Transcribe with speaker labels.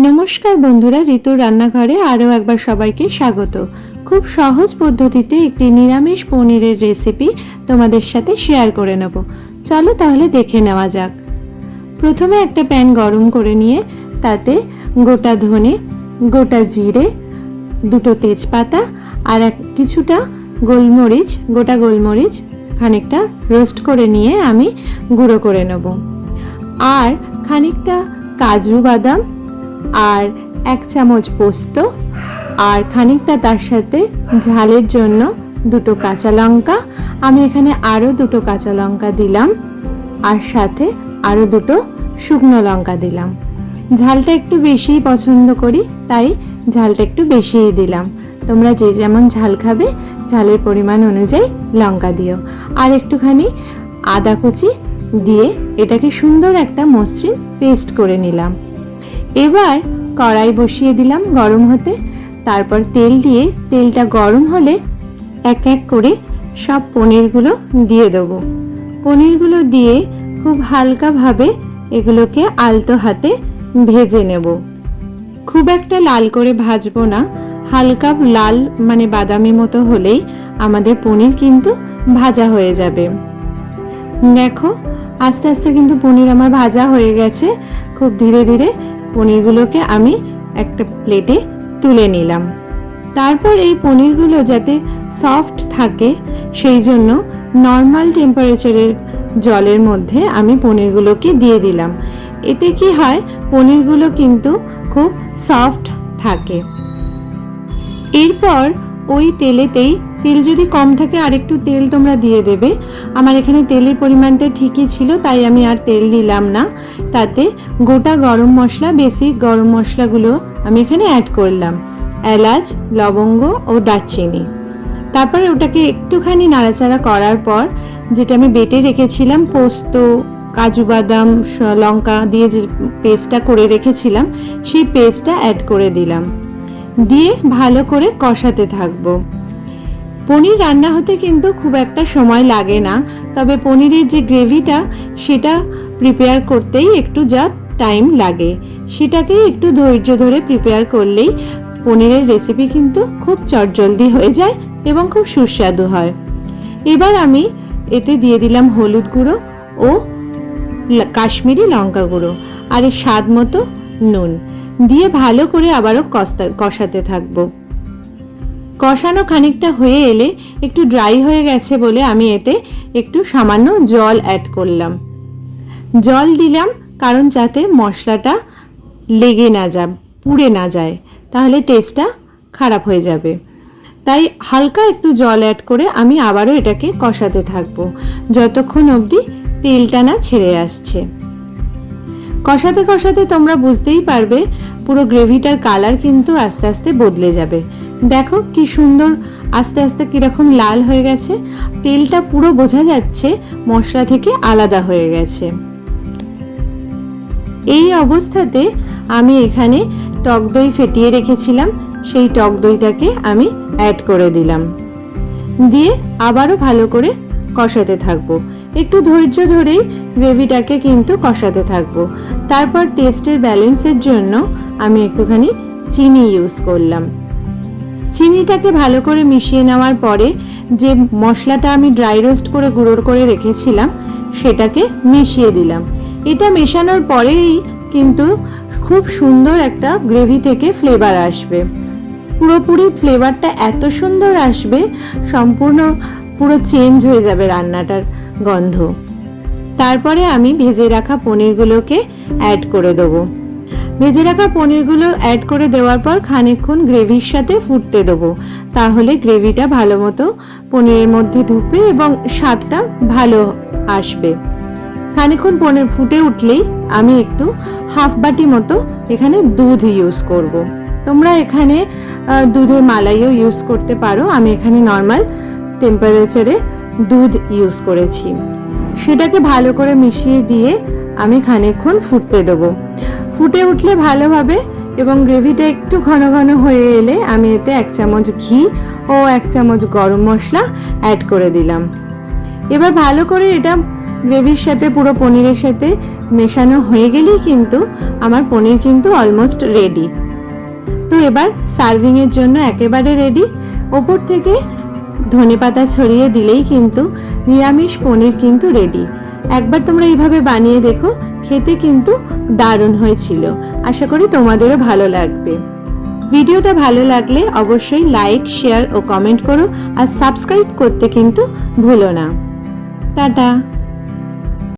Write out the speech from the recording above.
Speaker 1: নমস্কার বন্ধুরা, ঋতুর রান্নাঘরে আরও একবার সবাইকে স্বাগত। খুব সহজ পদ্ধতিতে একটি নিরামিষ পনিরের রেসিপি তোমাদের সাথে শেয়ার করে নেব। চলো তাহলে দেখে নেওয়া যাক। প্রথমে একটা প্যান গরম করে নিয়ে তাতে গোটা ধনে, গোটা জিরে, দুটো তেজপাতা আর এক কিছুটা গোলমরিচ, গোটা গোলমরিচ খানিকটা রোস্ট করে নিয়ে আমি গুঁড়ো করে নেব। আর খানিকটা কাজু বাদাম আর এক চামচ পোস্ত, আর খানিকটা তার সাথে ঝালের জন্য দুটো কাঁচা লঙ্কা। আমি এখানে আরও দুটো কাঁচা লঙ্কা দিলাম, আর সাথে আরও দুটো শুকনো লঙ্কা দিলাম। ঝালটা একটু বেশিই পছন্দ করি, তাই ঝালটা একটু বেশিই দিলাম। তোমরা যে যেমন ঝাল খাবে, ঝালের পরিমাণ অনুযায়ী লঙ্কা দিও। আর একটুখানি আদা কুচি দিয়ে এটাকে সুন্দর একটা মসৃণ পেস্ট করে নিলাম। এবার কড়াই বসিয়ে দিলাম গরম হতে। তারপর তেল দিয়ে, তেলটা গরম হলে এক এক করে সব পনিরগুলো দিয়ে দেবো। পনিরগুলো দিয়ে খুব হালকাভাবে এগুলোকে আলতো হাতে ভেজে নেব। খুব একটা লাল করে ভাজবো না। হালকা লাল মানে বাদামি মতো হলেই আমাদের পনির কিন্তু ভাজা হয়ে যাবে। দেখো, আস্তে আস্তে কিন্তু পনির আমার ভাজা হয়ে গেছে। খুব ধীরে ধীরে পনিরগুলোকে আমি একটা প্লেটে তুলে নিলাম। তারপর এই পনিরগুলো যাতে সফট থাকে, সেই জন্য নর্মাল টেম্পারেচারের জলের মধ্যে আমি পনিরগুলোকে দিয়ে দিলাম। এতে কি হয়, পনিরগুলো কিন্তু খুব সফট থাকে। এরপর ওই তেলেতেই তেল যদি কম থাকে, আরেকটু তেল তোমরা দিয়ে দেবে। আমার এখানে তেলের পরিমাণটা ঠিকই ছিল, তাই আমি আর তেল দিলাম না। তাতে গোটা গরম মশলা, বেসিক গরম মশলাগুলো আমি এখানে অ্যাড করলাম। এলাচ, লবঙ্গ ও দারচিনি। তারপরে ওটাকে একটুখানি নাড়াচাড়া করার পর, যেটা আমি বেটে রেখেছিলাম, পোস্ত, কাজু বাদাম লঙ্কা দিয়ে যে পেস্টটা করে রেখেছিলাম, সেই পেস্টটা অ্যাড করে দিলাম। দিয়ে ভালো করে কষাতে থাকব। পনির রান্না হতে কিন্তু খুব একটা সময় লাগে না। তবে পনিরের যে গ্রেভিটা, সেটা প্রিপেয়ার করতেই একটু যা টাইম লাগে। সেটাকেই একটু ধৈর্য ধরে প্রিপেয়ার করলেই পনিরের রেসিপি কিন্তু খুব চটজলদি হয়ে যায় এবং খুব সুস্বাদু হয়। এবার আমি এতে দিয়ে দিলাম হলুদ গুঁড়ো ও কাশ্মীরি লঙ্কা গুঁড়ো আর স্বাদ মতো নুন। দিয়ে ভালো করে আবারও কষাতে থাকব। কষানো খানিকটা হয়ে এলে একটু ড্রাই হয়ে গেছে বলে আমি এতে একটু সামান্য জল অ্যাড করলাম। জল দিলাম কারণ যাতে মশলাটা লেগে না যায় পুড়ে না যায়, তাহলে টেস্টটা খারাপ হয়ে যাবে। তাই হালকা একটু জল অ্যাড করে আমি আবারও এটাকে কষাতে থাকব। যতক্ষণ অবধি তেলটা না ছেড়ে আসছে। কষাতে কষাতে তোমরা বুঝতেই পারবে, পুরো গ্রেভিটার কালার কিন্তু আস্তে আস্তে বদলে যাবে। দেখো কি সুন্দর, আস্তে আস্তে কীরকম লাল হয়ে গেছে। তেলটা পুরো বোঝা যাচ্ছে মশলা থেকে আলাদা হয়ে গেছে। এই অবস্থাতে আমি এখানে টক দই ফেটিয়ে রেখেছিলাম, সেই টক দইটাকে আমি অ্যাড করে দিলাম। দিয়ে আবারও ভালো করে কষাতে থাকব। একটু ধৈর্য ধরেই গ্রেভিটাকে কিন্তু কষাতে থাকব। তারপর টেস্টের ব্যালেন্সের জন্য আমি একটুখানি চিনি ইউজ করলাম। চিনিটাকে ভালো করে মিশিয়ে নেওয়ার পরে যে মশলাটা আমি ড্রাই রোস্ট করে গুঁড়োর করে রেখেছিলাম, সেটাকে মিশিয়ে দিলাম। এটা মেশানোর পরেই কিন্তু খুব সুন্দর একটা গ্রেভি থেকে ফ্লেভার আসবে। পুরোপুরি ফ্লেভারটা এত সুন্দর আসবে, সম্পূর্ণ পুরো চেঞ্জ হয়ে যাবে রান্নাটার গন্ধ। তারপরে আমি ভেজে রাখা পনিরগুলোকে অ্যাড করে দেবো। ভেজে রাখা পনিরগুলো অ্যাড করে দেওয়ার পর খানিকক্ষণ গ্রেভির সাথে ফুটতে দেবো। তাহলে গ্রেভিটা ভালো মতো পনিরের মধ্যে ঢুকবে এবং স্বাদটা ভালো আসবে। খানিকক্ষণ পনির ফুটে উঠলেই আমি একটু হাফ বাটি মতো এখানে দুধ ইউজ করব। তোমরা এখানে দুধের মালাইও ইউজ করতে পারো। আমি এখানে নর্মাল টেম্পারেচারে দুধ ইউজ করেছি। সেটাকে ভালো করে মিশিয়ে দিয়ে আমি খানিকক্ষণ ফুটতে দেবো। ফুটে উঠলে ভালোভাবে এবং গ্রেভিটা একটু ঘন ঘন হয়ে এলে আমি এতে এক চামচ ঘি ও এক চামচ গরম মশলা অ্যাড করে দিলাম। এবার ভালো করে এটা গ্রেভির সাথে, পুরো পনিরের সাথে মেশানো হয়ে গেলেই কিন্তু আমার পনির কিন্তু অলমোস্ট রেডি তো এবার সার্ভিংয়ের জন্য একেবারে রেডি ওপর থেকে ধনেপাতা ছড়িয়ে দিলেই কিন্তু নিরামিষ পনির কিন্তু রেডি একবার তোমরা এইভাবে বানিয়ে দেখো, খেতে কিন্তু দারুণ হয়েছিল। আশা করি তোমাদেরও ভালো লাগবে। ভিডিওটা ভালো লাগলে অবশ্যই লাইক শেয়ার ও কমেন্ট করো আর সাবস্ক্রাইব করতে কিন্তু ভুলো না। টাটা!